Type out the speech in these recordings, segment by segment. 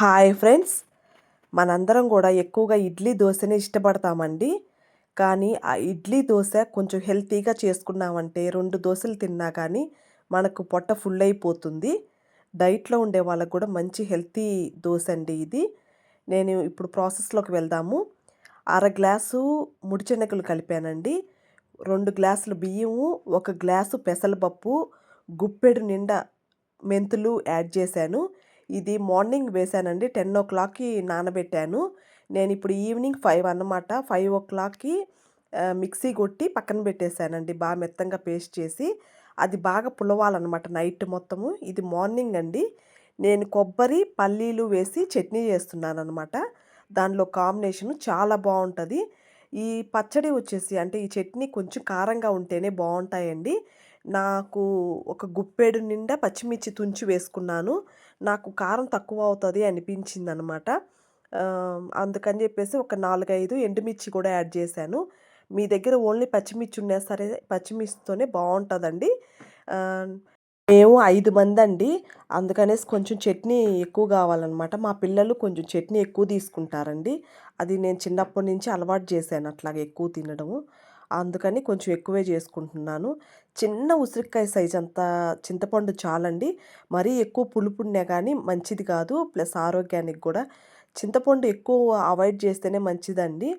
Hi friends. మనందరం కూడా ఎక్కువగా ఇడ్లీ దోశనే ఇష్టపడతామండి. కానీ ఆ ఇడ్లీ దోశ కొంచెం హెల్తీగా చేసుకున్నామంటే రెండు దోశలు తిన్నా కానీ మనకు పొట్ట ఫుల్ అయిపోతుంది. డైట్లో ఉండే వాళ్ళకు కూడా మంచి హెల్తీ దోశ అండి ఇది. నేను ఇప్పుడు ప్రాసెస్లోకి వెళ్దాము. అర గ్లాసు ముడిచెనకలు కలిపానండి. రెండు గ్లాసులు బియ్యము ఒక గ్లాసు పెసరపప్పు గుప్పెడు నిండా మెంతులు యాడ్ చేశాను. ఇది మార్నింగ్ వేశానండి. టెన్ ఓ క్లాక్కి నానబెట్టాను. నేను ఇప్పుడు ఈవినింగ్ ఫైవ్ అన్నమాట. ఫైవ్ ఓ క్లాక్కి మిక్సీ కొట్టి పక్కన పెట్టేశానండి. బాగా మెత్తంగా పేస్ట్ చేసి. అది బాగా పులవాలన్నమాట నైట్ మొత్తము. ఇది మార్నింగ్ అండి. నేను కొబ్బరి పల్లీలు వేసి చట్నీ చేస్తున్నాను అనమాట దానిలో కాంబినేషన్ చాలా బాగుంటుంది ఈ పచ్చడి వచ్చేసి అంటే ఈ చట్నీ కొంచెం కారంగా ఉంటేనే బాగుంటాయండి నాకు ఒక గుప్పెడు నిండా పచ్చిమిర్చి తుంచి వేసుకున్నాను. నాకు కారం తక్కువ అవుతుంది అనిపించింది అనమాట అందుకని చెప్పేసి ఒక నాలుగైదు ఎండుమిర్చి కూడా యాడ్ చేశాను. మీ దగ్గర ఓన్లీ పచ్చిమిర్చి ఉన్నా సరే పచ్చిమిర్చితోనే బాగుంటుందండి మేము ఐదు మంది అండి అందుకనేసి కొంచెం చట్నీ ఎక్కువ కావాలన్నమాట మా పిల్లలు కొంచెం చట్నీ ఎక్కువ తీసుకుంటారండి. అది నేను చిన్నప్పటి నుంచి అలవాటు చేశాను అట్లాగే ఎక్కువ తినడము. అందుకని కొంచెం ఎక్కువే చేసుకుంటున్నాను. చిన్న ఉసిరికాయ సైజ్ అంత చింతపండు చాలండి. మరీ ఎక్కువ పులుపు కానీ మంచిది కాదు. ప్లస్ ఆరోగ్యానికి కూడా. చింతపండు ఎక్కువ అవాయిడ్ చేస్తేనే మంచిదండి.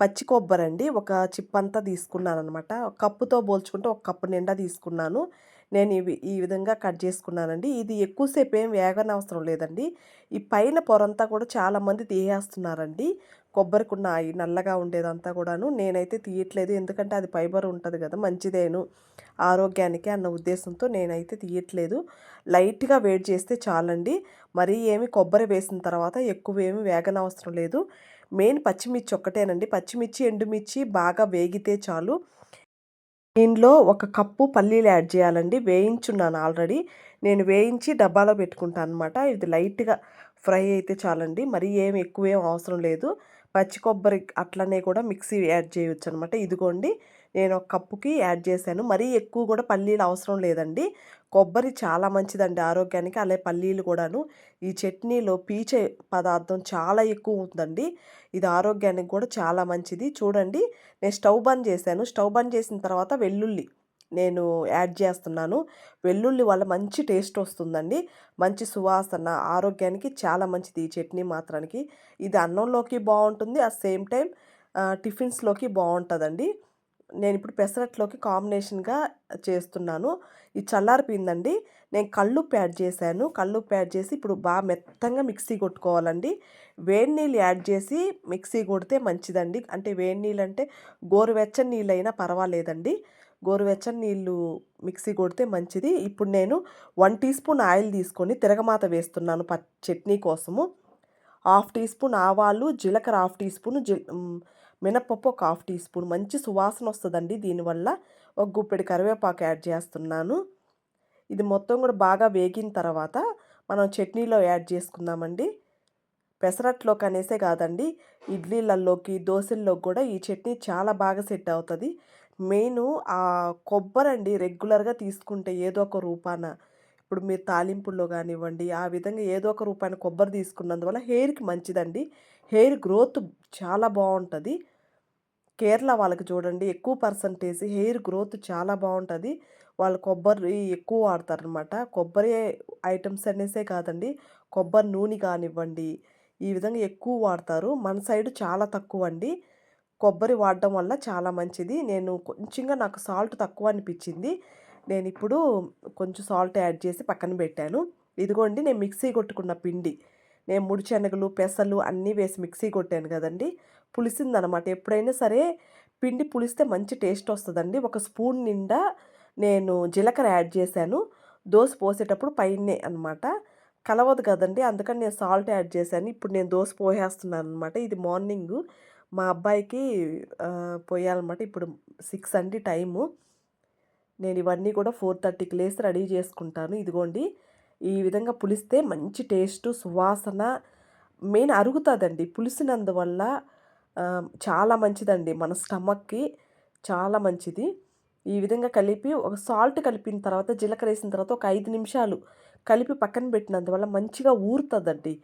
పచ్చి కొబ్బరి అండి ఒక చిప్పంతా తీసుకున్నాను అనమాట కప్పుతో పోల్చుకుంటే ఒక కప్పు నిండా తీసుకున్నాను. నేను ఇవి ఈ విధంగా కట్ చేసుకున్నానండి. ఇది ఎక్కువసేపు ఏం వేగనవసరం లేదండి. ఈ పైన పొరంతా కూడా చాలామంది తీయేస్తున్నారండి కొబ్బరికున్న ఈ నల్లగా ఉండేదంతా కూడాను. నేనైతే తీయట్లేదు. ఎందుకంటే అది ఫైబర్ ఉంటుంది కదా మంచిదేను. ఆరోగ్యానికి అన్న ఉద్దేశంతో నేనైతే తీయట్లేదు. లైట్గా వేడి చేస్తే చాలండి. మరీ ఏమి కొబ్బరి వేసిన తర్వాత ఎక్కువ ఏమి వేగనవసరం లేదు. మెయిన్ పచ్చిమిర్చి ఒక్కటేనండి. పచ్చిమిర్చి ఎండుమిర్చి బాగా వేగితే చాలు. దీనిలో ఒక కప్పు పల్లీలు యాడ్ చేయాలండి. వేయించున్నాను ఆల్రెడీ. నేను వేయించి డబ్బాలో పెట్టుకుంటాను అనమాట ఇది లైట్గా ఫ్రై అయితే చాలండి. మరీ ఏం ఎక్కువ ఏం అవసరం లేదు. పచ్చి కొబ్బరి అట్లనే కూడా మిక్సీ యాడ్ చేయవచ్చు అనమాట ఇదిగోండి నేను ఒక కప్పుకి యాడ్ చేశాను. మరీ ఎక్కువ కూడా పల్లీలు అవసరం లేదండి. కొబ్బరి చాలా మంచిదండి ఆరోగ్యానికి. అలాగే పల్లీలు కూడాను. ఈ చట్నీలో పీచే పదార్థం చాలా ఎక్కువ ఉందండి. ఇది ఆరోగ్యానికి కూడా చాలా మంచిది. చూడండి నేను స్టవ్ బంద్ చేశాను. స్టవ్ బంద్ చేసిన తర్వాత వెల్లుల్లి నేను యాడ్ చేస్తున్నాను. వెల్లుల్లి వల్ల మంచి టేస్ట్ వస్తుందండి. మంచి సువాసన ఆరోగ్యానికి చాలా మంచిది ఈ చట్నీ మాత్రానికి. ఇది అన్నంలోకి బాగుంటుంది. అట్ సేమ్ టైం టిఫిన్స్లోకి బాగుంటుందండి. నేను ఇప్పుడు పెసరట్లోకి కాంబినేషన్గా చేస్తున్నాను. ఈ చల్లారిపోయిందండి. నేను కళ్ళు యాడ్ చేశాను. కళ్ళు యాడ్ చేసి ఇప్పుడు బాగా మెత్తంగా మిక్సీ కొట్టుకోవాలండి. వేడి నీళ్ళు యాడ్ చేసి మిక్సీ కొడితే మంచిదండి. అంటే వేడి నీళ్ళు అంటే గోరువెచ్చని నీళ్ళు అయినా పర్వాలేదండి. గోరువెచ్చని నీళ్ళు మిక్సీ కొడితే మంచిది. ఇప్పుడు నేను వన్ టీ స్పూన్ ఆయిల్ తీసుకొని తిరగమాత వేస్తున్నాను ప చట్నీ కోసము. హాఫ్ టీ స్పూన్ ఆవాలు జీలకర్ర హాఫ్ టీ స్పూన్ జి మినపప్పు ఒక హాఫ్ టీ స్పూన్. మంచి సువాసన వస్తుందండి దీనివల్ల. ఒక గుప్పెడి కరివేపాకు యాడ్ చేస్తున్నాను. ఇది మొత్తం కూడా బాగా వేగిన తర్వాత మనం చట్నీలో యాడ్ చేసుకుందామండి. పెసరట్లోకి అనేసే కాదండి. ఇడ్లీలలోకి దోశల్లోకి కూడా ఈ చట్నీ చాలా బాగా సెట్ అవుతుంది. మెయిన్ ఆ కొబ్బరి అండి రెగ్యులర్గా తీసుకుంటే ఏదో ఒక రూపాన. ఇప్పుడు మీరు తాలింపుల్లో కానివ్వండి ఆ విధంగా ఏదో ఒక రూపాయన కొబ్బరి తీసుకున్నందువల్ల హెయిర్కి మంచిదండి. హెయిర్ గ్రోత్ చాలా బాగుంటుంది కేరళ వాళ్ళకి చూడండి ఎక్కువ పర్సంటేజ్ హెయిర్ గ్రోత్ చాలా బాగుంటుంది వాళ్ళు కొబ్బరి ఎక్కువ వాడతారనమాట. కొబ్బరి ఐటమ్స్ అనేసే కాదండి కొబ్బరి నూనె కానివ్వండి ఈ విధంగా ఎక్కువ వాడతారు. మన సైడ్ చాలా తక్కువ అండి కొబ్బరి వాడడం వల్ల చాలా మంచిది. నేను కొంచెంగా నాకు సాల్ట్ తక్కువ అనిపించింది. నేను ఇప్పుడు కొంచెం సాల్ట్ యాడ్ చేసి పక్కన పెట్టాను. ఇదిగోండి నేను మిక్సీ కొట్టుకున్న పిండి. నేను ముడి శనగలు పెసలు అన్నీ వేసి మిక్సీ కొట్టాను కదండి. పులిసిందనమాట. ఎప్పుడైనా సరే పిండి పులిస్తే మంచి టేస్ట్ వస్తుందండి. ఒక స్పూన్ నిండా నేను జీలకర్ర యాడ్ చేశాను. దోశ పోసేటప్పుడు పైనే అనమాట. కలవదు కదండి. అందుకని నేను సాల్ట్ యాడ్ చేశాను. ఇప్పుడు నేను దోశ పోసేస్తున్నాను అనమాట ఇది మార్నింగ్. మా అబ్బాయికి పోయాలన్నమాట. ఇప్పుడు సిక్స్ అండి టైము. నేను ఇవన్నీ కూడా ఫోర్ థర్టీకి లేసి రెడీ చేసుకుంటాను. ఇదిగోండి. ఈ విధంగా పులిస్తే మంచి టేస్ట్ సువాసన. మెయిన్ అరుగుతుందండి. పులిసినందువల్ల చాలా మంచిదండి. మన స్టమక్కి చాలా మంచిది. ఈ విధంగా కలిపి ఒక సాల్ట్ కలిపిన తర్వాత జీలకర్ర వేసిన తర్వాత ఒక ఐదు నిమిషాలు కలిపి పక్కన పెట్టినందువల్ల మంచిగా ఊరుతుందండి.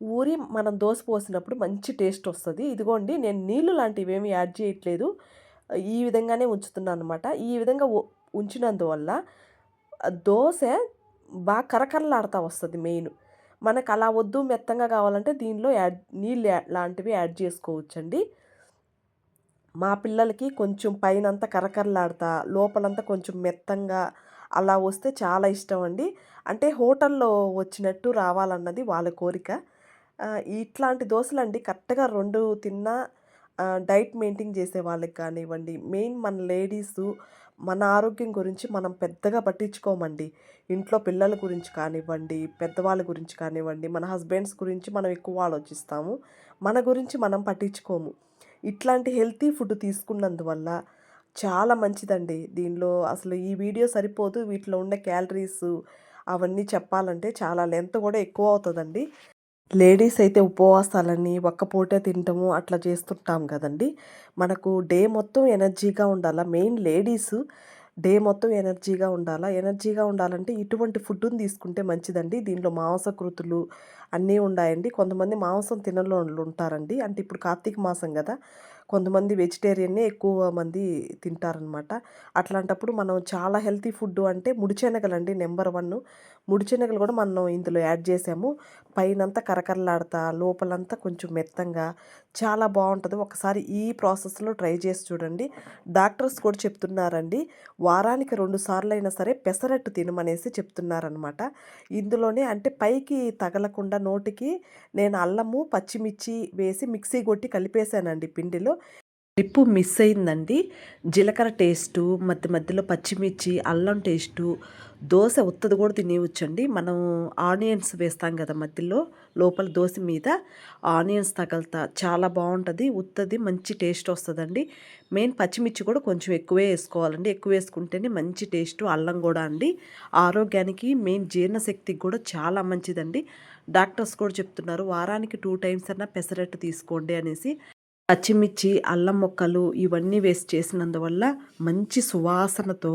ఊరి మనం దోశ పోసినప్పుడు మంచి టేస్ట్ వస్తుంది. ఇదిగోండి నేను నీళ్ళు లాంటివి ఏమి యాడ్ చేయట్లేదు. ఈ విధంగానే ఉంచుతున్నాను అనమాట ఈ విధంగా ఉంచినందువల్ల దోశ బాగా కరకరలాడుతూ వస్తుంది మెయిన్. మనకు అలా వద్దు మెత్తంగా కావాలంటే దీనిలో యాడ్ నీళ్ళు లాంటివి యాడ్ చేసుకోవచ్చండి. మా పిల్లలకి కొంచెం పైనంతా కరకరలాడుతా లోపలంతా కొంచెం మెత్తంగా అలా వస్తే చాలా ఇష్టం అండి. అంటే హోటల్లో వచ్చినట్టు రావాలన్నది వాళ్ళ కోరిక. ఇట్లాంటి దోశలు అండి కరెక్ట్గా రెండు తిన్నా డైట్ మెయింటైన్ చేసే వాళ్ళకి కానివ్వండి మెయిన్ మన లేడీస్ మన ఆరోగ్యం గురించి మనం పెద్దగా పట్టించుకోమండి. ఇంట్లో పిల్లల గురించి కానివ్వండి పెద్దవాళ్ళ గురించి కానివ్వండి మన హస్బెండ్స్ గురించి మనం ఎక్కువ ఆలోచిస్తాము మన గురించి మనం పట్టించుకోము. ఇట్లాంటి హెల్తీ ఫుడ్ తీసుకున్నందువల్ల చాలా మంచిదండి. దీనిలో అసలు ఈ వీడియో సరిపోదు వీటిలో ఉండే క్యాలరీస్ అవన్నీ చెప్పాలంటే చాలా లెంత్ కూడా ఎక్కువ అవుతుందండి. లేడీస్ అయితే ఉపవాసాలని ఒక్కపూటే తింటాము అట్లా చేస్తుంటాం కదండి. మనకు డే మొత్తం ఎనర్జీగా ఉండాలా? మెయిన్ లేడీస్ డే మొత్తం ఎనర్జీగా ఉండాలా? ఎనర్జీగా ఉండాలంటే ఇటువంటి ఫుడ్ని తీసుకుంటే మంచిదండి. దీనిలో మాంసకృతులు అన్నీ ఉన్నాయండి. కొంతమంది మాంసం తినని వాళ్ళు ఉంటారండి. అంటే ఇప్పుడు కార్తీక మాసం కదా. కొంతమంది వెజిటేరియన్నే ఎక్కువ మంది తింటారనమాట. అట్లాంటప్పుడు మనం చాలా హెల్తీ ఫుడ్ అంటే ముడిచెనగలండి నెంబర్ వన్. ముడిచెనగలు కూడా మనం ఇందులో యాడ్ చేసాము. పైనంతా కరకరలాడతా లోపలంతా కొంచెం మెత్తంగా చాలా బాగుంటుంది. ఒకసారి ఈ ప్రాసెస్లో ట్రై చేసి చూడండి. డాక్టర్స్ కూడా చెప్తున్నారండి వారానికి రెండు సార్లు అయినా సరే పెసరట్టు తినమనేసి చెప్తున్నారనమాట. ఇందులోనే అంటే పైకి తగలకుండా నోటికి నేను అల్లము పచ్చిమిర్చి వేసి మిక్సీ కొట్టి కలిపేశానండి పిండిలో. ట్రిప్పు మిస్ అయిందండి. జీలకర్ర టేస్టు మధ్య మధ్యలో పచ్చిమిర్చి అల్లం టేస్టు దోశ ఉత్తది కూడా తినేవచ్చండి మనం ఆనియన్స్ వేస్తాం కదా మధ్యలో లోపల దోశ మీద ఆనియన్స్ తగలుతా చాలా బాగుంటుంది ఉత్తది మంచి టేస్ట్ వస్తుందండి. మెయిన్ పచ్చిమిర్చి కూడా కొంచెం ఎక్కువే వేసుకోవాలండి. ఎక్కువ వేసుకుంటేనే మంచి టేస్ట్ అల్లం కూడా అండి. ఆరోగ్యానికి మెయిన్ జీర్ణశక్తికి కూడా చాలా మంచిదండి. డాక్టర్స్ కూడా చెప్తున్నారు వారానికి టూ టైమ్స్ అన్నా పెసరట్టు తీసుకోండి అనేసి. పచ్చిమిర్చి అల్లం ముక్కలు ఇవన్నీ వేసి చేసినందువల్ల మంచి సువాసనతో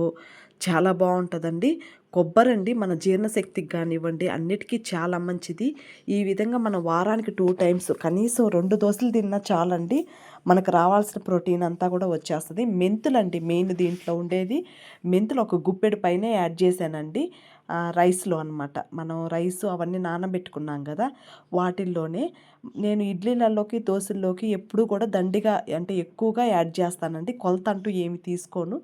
చాలా బాగుంటుందండి. కొబ్బరి అండి మన జీర్ణశక్తికి కానివ్వండి అన్నిటికీ చాలా మంచిది. ఈ విధంగా మనం వారానికి టూ టైమ్స్ కనీసం రెండు దోశలు తిన్నా చాలండి. మనకు రావాల్సిన ప్రోటీన్ అంతా కూడా వచ్చేస్తుంది. మెంతులండి మెయిన్ దీంట్లో ఉండేది. మెంతులు ఒక గుప్పెడు పైన యాడ్ చేశానండి. రైస్లో అనమాట మనం రైస్ అవన్నీ నానబెట్టుకున్నాం కదా వాటిల్లోనే నేను ఇడ్లీలలోకి దోశల్లోకి ఎప్పుడూ కూడా దండిగా అంటే ఎక్కువగా యాడ్ చేస్తానండి. కొలత అంటూ ఏమి తీసుకోను.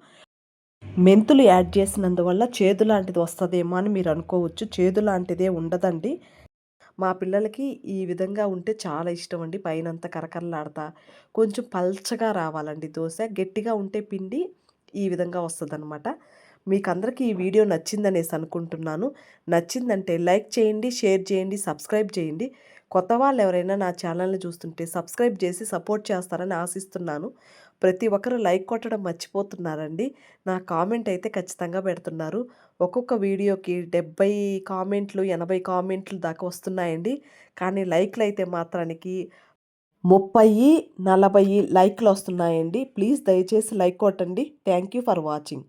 మెంతులు యాడ్ చేసినందువల్ల చేదు లాంటిది వస్తుందేమో అని మీరు అనుకోవచ్చు. చేదు లాంటిదే ఉండదండి. మా పిల్లలకి ఈ విధంగా ఉంటే చాలా ఇష్టం అండి. పైనంతా కరకరలాడతా. కొంచెం పల్చగా రావాలండి దోశ. గట్టిగా ఉంటే పిండి ఈ విధంగా వస్తుందన్నమాట. మీకు అందరికీ ఈ వీడియో నచ్చిందనేసి అనుకుంటున్నాను. నచ్చిందంటే లైక్ చేయండి షేర్ చేయండి సబ్స్క్రైబ్ చేయండి. కొత్త వాళ్ళు ఎవరైనా నా ఛానల్ని చూస్తుంటే సబ్స్క్రైబ్ చేసి సపోర్ట్ చేస్తారని ఆశిస్తున్నాను. ప్రతి ఒక్కరు లైక్ కొట్టడం మర్చిపోతున్నారండి. నా కామెంట్ అయితే ఖచ్చితంగా పెడుతున్నారు. ఒక్కొక్క వీడియోకి డెబ్బై కామెంట్లు ఎనభై కామెంట్లు దాకా వస్తున్నాయండి. కానీ లైక్లు అయితే మాత్రానికి ముప్పై నలభై లైక్లు వస్తున్నాయండి ప్లీజ్ దయచేసి లైక్ కొట్టండి. Thank you for watching.